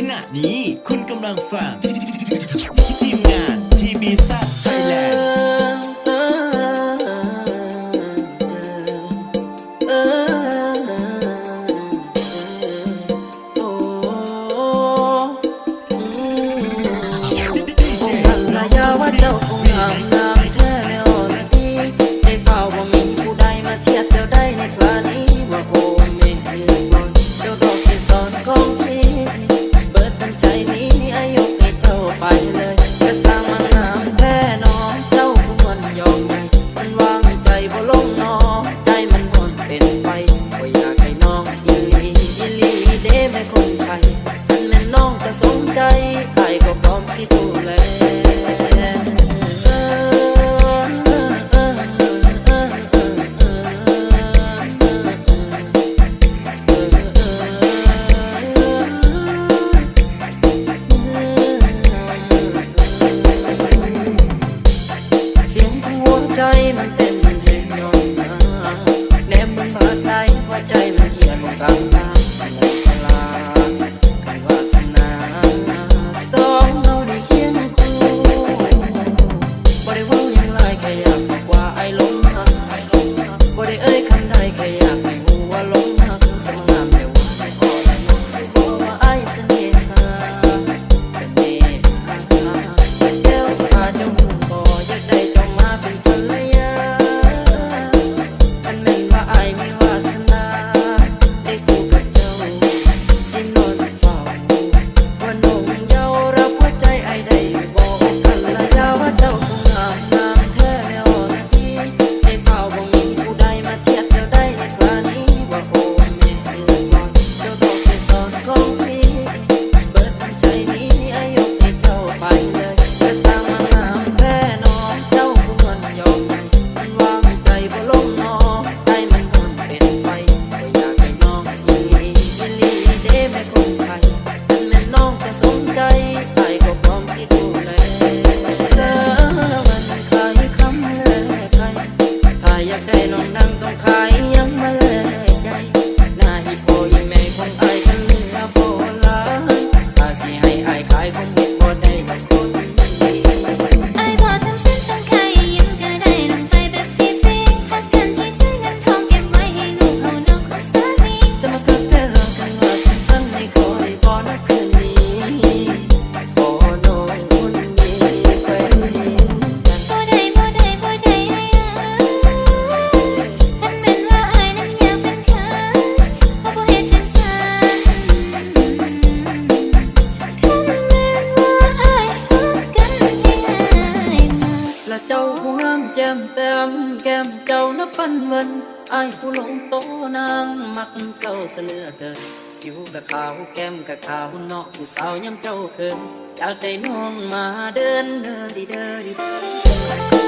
ขณะนี้คุณกำลังฟังทีมงานทีบีซับไทยแลนด์ยาวเจ้าผู้ทำ ม่คนไทยนแม่น้องก็สมใจไอ้ก็พร้อมที่ดูแลใจมันเต้นแรงย้อนมาแนมมึงบาดใจหัวใจมันเหี่ยลงกลางทา แต่นอนนั่งต้องขายำแก้มเจ้านับปันเวันไอ้ผู้ลงโตนางมักเจ้าเสลือเกินอยู่กะขาวแก้มกะขาวนอกสาวย้ำเจ้าเคินอยากได้น้องมาเดินเดินดีเดินดีเดิน